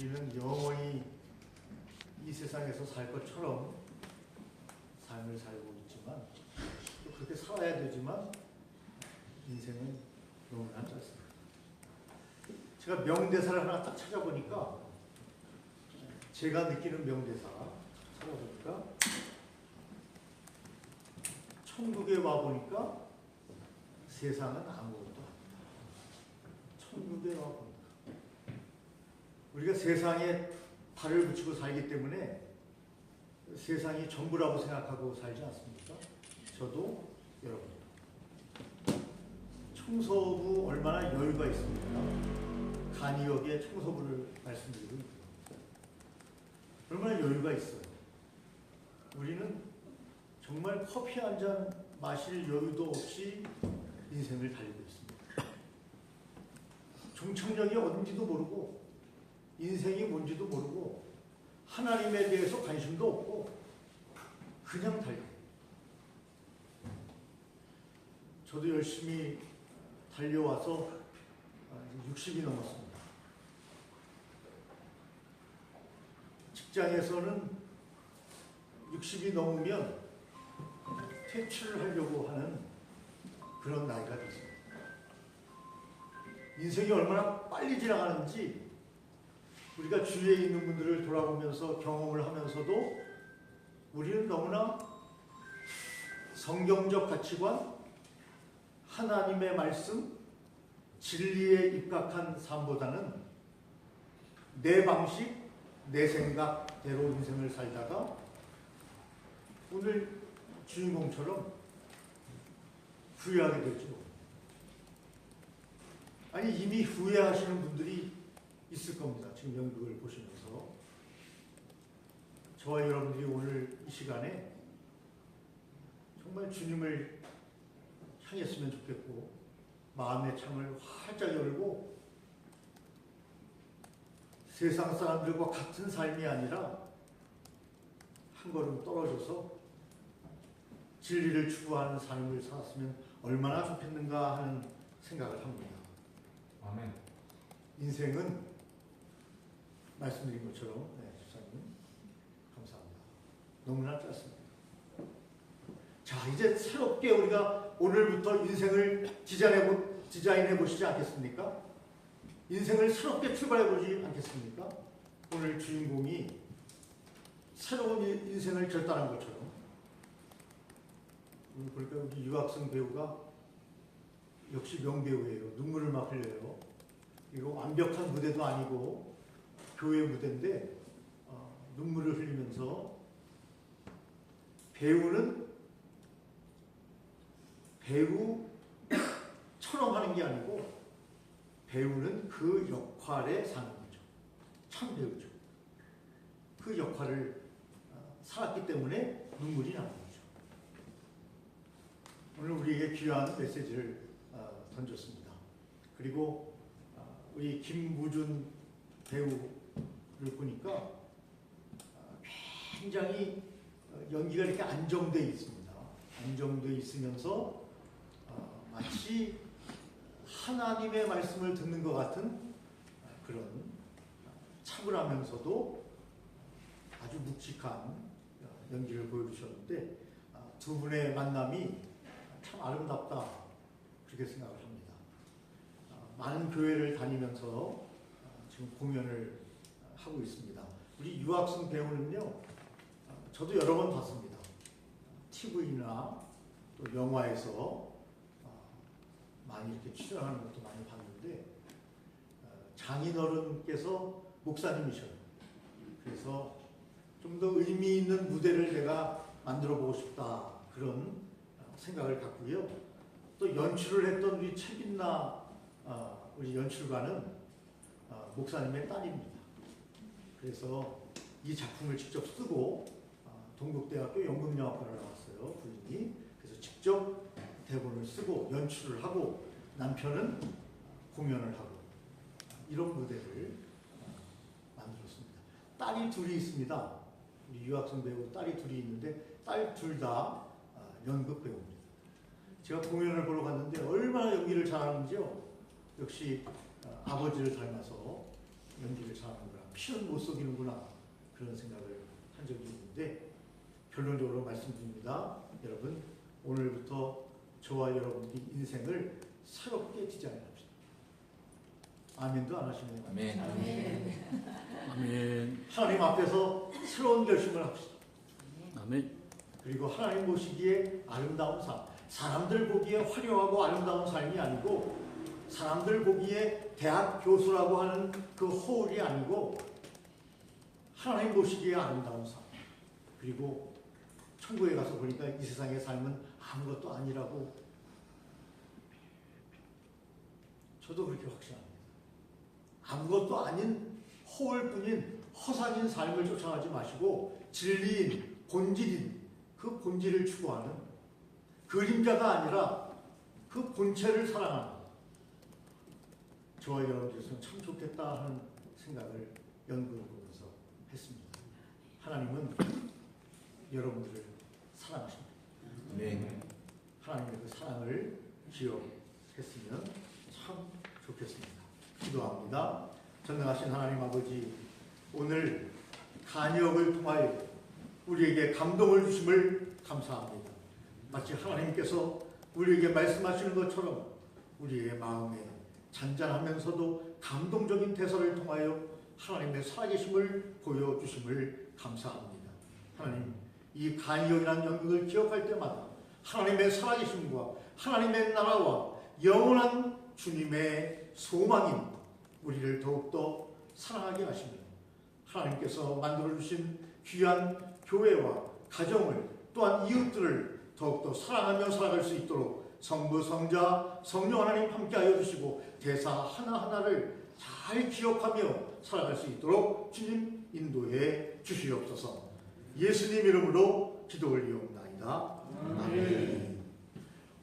우리는 영원히 이 세상에서 살 것처럼 삶을 살고 있지만 또 그렇게 살아야 되지만 인생은 너무나 짧습니다. 제가 명대사를 하나 딱 찾아보니까 제가 느끼는 명대사 찾아보니까 천국에 와 보니까 세상은 아무것도 아니다. 천국에 와 보니까 우리가 세상에 발을 붙이고 살기 때문에 세상이 전부라고 생각하고 살지 않습니까? 저도 여러분 청소부 얼마나 여유가 있습니까? 간이역의 청소부를 말씀드리고. 얼마나 여유가 있어요. 우리는 정말 커피 한 잔 마실 여유도 없이 인생을 달리고 있습니다. 종착역이 어딘지도 모르고 인생이 뭔지도 모르고 하나님에 대해서 관심도 없고 그냥 달려. 저도 열심히 달려와서 60이 넘었습니다. 직장에서는 60이 넘으면 퇴출을 하려고 하는 그런 나이가 됐습니다. 인생이 얼마나 빨리 지나가는지 우리가 주위에 있는 분들을 돌아보면서 경험을 하면서도 우리는 너무나 성경적 가치관, 하나님의 말씀, 진리에 입각한 삶보다는 내 방식, 내 생각대로 인생을 살다가 오늘 주인공처럼 후회하게 되죠. 아니 이미 후회하시는 분들이 있을 겁니다. 지금 연극을 보시면서 저와 여러분들이 오늘 이 시간에 정말 주님을 향했으면 좋겠고 마음의 창을 활짝 열고 세상 사람들과 같은 삶이 아니라 한 걸음 떨어져서 진리를 추구하는 삶을 살았으면 얼마나 좋겠는가 하는 생각을 합니다. 아멘. 인생은 말씀드린 것처럼 네, 집사님 감사합니다. 너무나 짧습니다. 자 이제 새롭게 우리가 오늘부터 인생을 디자인해, 보, 디자인해 보시지 않겠습니까? 인생을 새롭게 출발해 보지 않겠습니까? 오늘 주인공이 새로운 인- 인생을 결단한 것처럼 보니까 우리 유학생 배우가 역시 명배우예요. 눈물을 막 흘려요. 이거 완벽한 무대도 아니고 교회 무대인데 어, 눈물을 흘리면서 배우는 배우처럼 하는 게 아니고 배우는 그 역할에 사는 거죠. 참 배우죠. 그 역할을 어, 살았기 때문에 눈물이 나는 거죠. 오늘 우리에게 귀한 메시지를 어, 던졌습니다. 그리고 어, 우리 김무준 배우를 보니까 어, 굉장히 어, 연기가 이렇게 안정돼 있습니다. 안정돼 있으면서 어, 마치 하나님의 말씀을 듣는 것 같은 어, 그런 어, 차분하면서도 아주 묵직한 어, 연기를 보여주셨는데 어, 두 분의 만남이 참 아름답다 그렇게 생각을 합니다. 어, 많은 교회를 다니면서 어, 지금 공연을 어, 하고 있습니다. 우리 유학생 배우는요, 어, 저도 여러 번 봤습니다. TV나 또 영화에서 어, 많이 이렇게 출연하는 것도 많이 봤는데 어, 장인어른께서 목사님이셔요. 그래서 좀 더 의미 있는 무대를 내가 만들어 보고 싶다 그런 어, 생각을 갖고요. 또 연출을 했던 우리 최빈나 어, 우리 연출가는 어, 목사님의 딸입니다. 그래서 이 작품을 직접 쓰고 어, 동국대학교 연극영화과를 나왔어요 부인이. 그래서 직접 대본을 쓰고 연출을 하고 남편은 공연을 하고 이런 무대를 어, 만들었습니다. 딸이 둘이 있습니다. 우리 유학생 배우 딸이 둘이 있는데 딸 둘 다 연극 배우입니다. 제가 공연을 보러 갔는데 얼마나 연기를 잘하는지요. 역시 어, 아버지를 닮아서 연기를 사는구나. 피는 못 속이는구나. 그런 생각을 한 적이 있는데 결론적으로 말씀드립니다. 여러분 오늘부터 저와 여러분의 인생을 새롭게 디자인합시다. 아멘도 안 하시네요. 아멘. 아멘. 하나님 앞에서 새로운 결심을 합시다. 아멘. 그리고 하나님 보시기에 아름다운 삶, 사람들 보기에 화려하고 아름다운 삶이 아니고 사람들 보기에 대학 교수라고 하는 그 호울이 아니고 하나님 보시기에 아름다운 삶. 그리고 천국에 가서 보니까 이 세상의 삶은 아무것도 아니라고 저도 그렇게 확신합니다. 아무것도 아닌 호울뿐인 허상인 삶을 쫓아가지 마시고 진리인 본질인 그 본질을 추구하는 그림자가 아니라 그 본체를 사랑하는 저와 여러분께서는 참 좋겠다 하는 생각을 연구를 보면서 했습니다. 하나님은 여러분들을 사랑하십니다. 아멘. 하나님의 그 사랑을 기억했으면 참 좋겠습니다. 기도합니다. 전능하신 하나님 아버지, 오늘 간역을 통하여 우리에게 감동을 주심을 감사합니다. 마치 하나님께서 우리에게 말씀하시는 것처럼 우리의 마음에 잔잔하면서도 감동적인 대사를 통하여 하나님의 살아계심을 보여주심을 감사합니다. 하나님, 이 간역이라는 연극을 기억할 때마다 하나님의 살아계심과 하나님의 나라와 영원한 주님의 소망인 우리를 더욱더 사랑하게 하시며 하나님께서 만들어주신 귀한 교회와 가정을 또한 이웃들을 더욱더 사랑하며 살아갈 수 있도록 성부, 성자, 성령 하나님 함께하여 주시고 대사 하나하나를 잘 기억하며 살아갈 수 있도록 주님 인도해 주시옵소서 예수님 이름으로 기도 올리옵나이다. 아멘.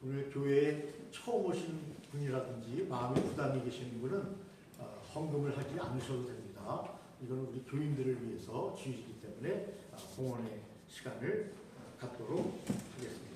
오늘 교회에 처음 오신 분이라든지 마음에 부담이 계시는 분은 어, 헌금을 하지 않으셔도 됩니다. 이거는 우리 교인들을 위해서 주의이기 때문에 어, 공헌의 시간을 갖도록 하겠습니다.